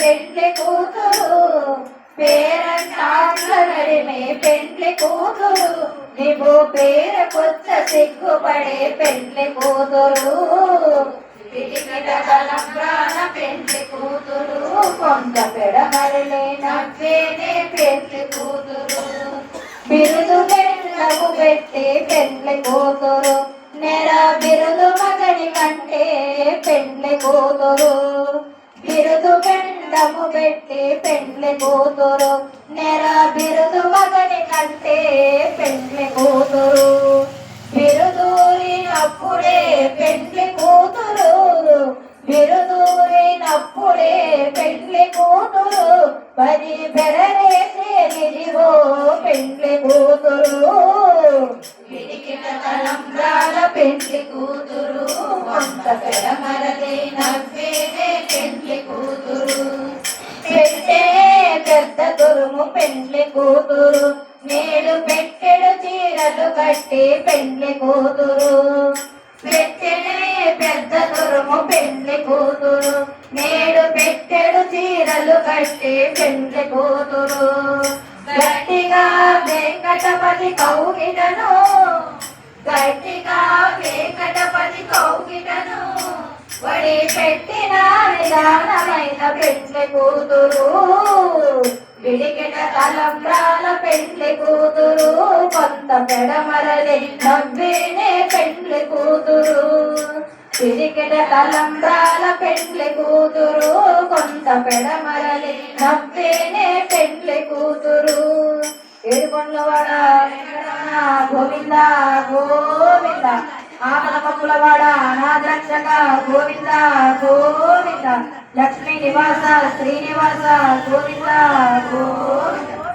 పెండ్లి కూతురు పేరంటాంక నడిమే పెండ్లి కూతురు. నీవు పేరకొచ్చ సిగ్గుపడే పెండ్లి కూతురు. పిటికిట తలంబ్రాన పెండ్లి కూతురు. కొంత పెడమరలే నవ్వేనే పెండ్లి కూతురు. బిరుదు పెండ్లకు పెట్టి పెండ్లి కూతురు. నెల బిరుదు మగని కంటే పెండ్లి కూతురు. బిరుదు పెండము పెట్టి పెండ్లి కూతురు. నెర బిరుదు మగని కంటే పెండ్లి కూతురు. బిరుదూరినప్పుడే పెండ్లి కూతురు. బిరుదూరినప్పుడే పెండ్లి కూతురు. పది బెరరేసే నిలివో పెండ్లి కూతురు. పిడికిట తలంబ్రాల పెండ్లి కూతురు. కొంత పెడమరలే నవ్వేనే పెండ్లి కూతురు. పెట్టే పెద్ద తురుము పెండ్లి కూతురు. నేడు పెట్టెడు చీరలు కట్టి పెండ్లి కూతురు. పెట్టెడే పెద్ద తురుము పెండ్లి కూతురు. నేడు పెట్టెడు చీరలు కట్టి పెండ్లి కూతురు. గట్టిగా వెంకటపతి కౌగిటను. గట్టిగా వెంకటపతి కౌగిటను. వడి పెట్టి నిదానమైన పెండ్లి కూతురు విడికిట తలంబ్రాల కూతురు కొంత పెడమరలి నవ్వేనే పెండ్లి కూతురు. విడికిట తలంబ్రాల పెండ్లి కూతురు కొంత పెడమరలి నవ్వేనే పెండ్లి కూతురు. ఏడుకొండలవాడ వెంకటరమణ గోవింద గోవింద. ఆపద పప్పులవాడ అనాథరక్షక గోవింద గోవింద. లక్ష్మీ నివాస శ్రీనివాస గోవింద గోవింద.